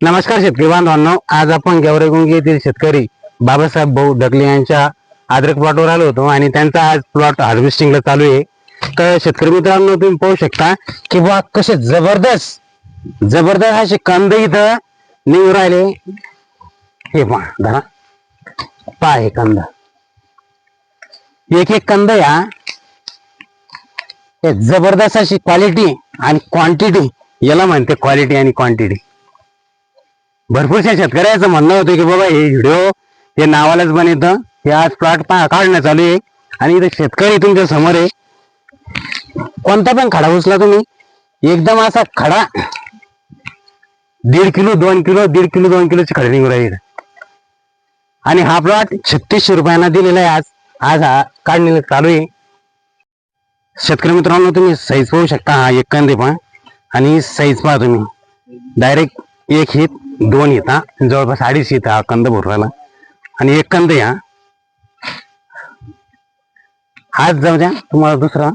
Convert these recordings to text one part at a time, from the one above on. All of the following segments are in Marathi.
नमस्कार शेतकरी बांधवांनो आज आपण गेवरेगुंगी येथील शेतकरी बाबासाहेब भाऊ ढकले यांच्या आद्रक प्लॉटवर आलो होतो आणि त्यांचा आज प्लॉट हार्वेस्टिंगला चालू आहे. तर शेतकरी मित्रांनो तुम्ही पाहू शकता की बा कसे जबरदस्त जबरदस्त असे कंद इथं निघून राहिले. हे पहा धरा. पहा हे कंद. एक एक कंद या. हे जबरदस्त अशी क्वालिटी आणि क्वांटिटी याला म्हणते क्वालिटी आणि क्वांटिटी भरपूरशा शेतकऱ्याचं म्हणणं होतं की बाबा हे व्हिडिओ हे नावालाच बनवतं हे आज प्लॉट काढणं चालू आहे. आणि इथे शेतकरी तुमच्यासमोर आहे. कोणता पण खडा उचला तुम्ही. एकदम असा खडा. दीड किलो दोन किलो दीड किलो दोन किलोचे खडे निघून राहिले आणि हा प्लॉट छत्तीसशे रुपयांना दिलेला आहे आज. आज हा काढणे चालू आहे. शेतकरी मित्रांनो तुम्ही साईज पाहू शकता. हा एक कंदे पहा आणि साईज पहा तुम्ही. डायरेक्ट एक हित दोन हित जवळपास अडीच हित हा कंद भरला आणि एक कंद या. आज जाऊ द्या तुम्हाला दुसरा.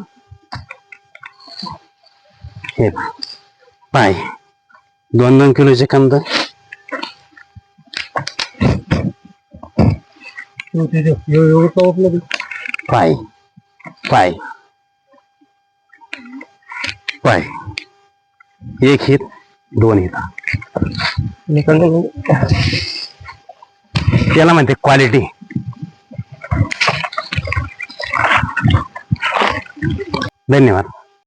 हे. पाय. दोन दोन किलोचे कंद. पाय. पाय. पाय. एक हित दोन हित. याला म्हणते क्वालिटी धन्यवाद.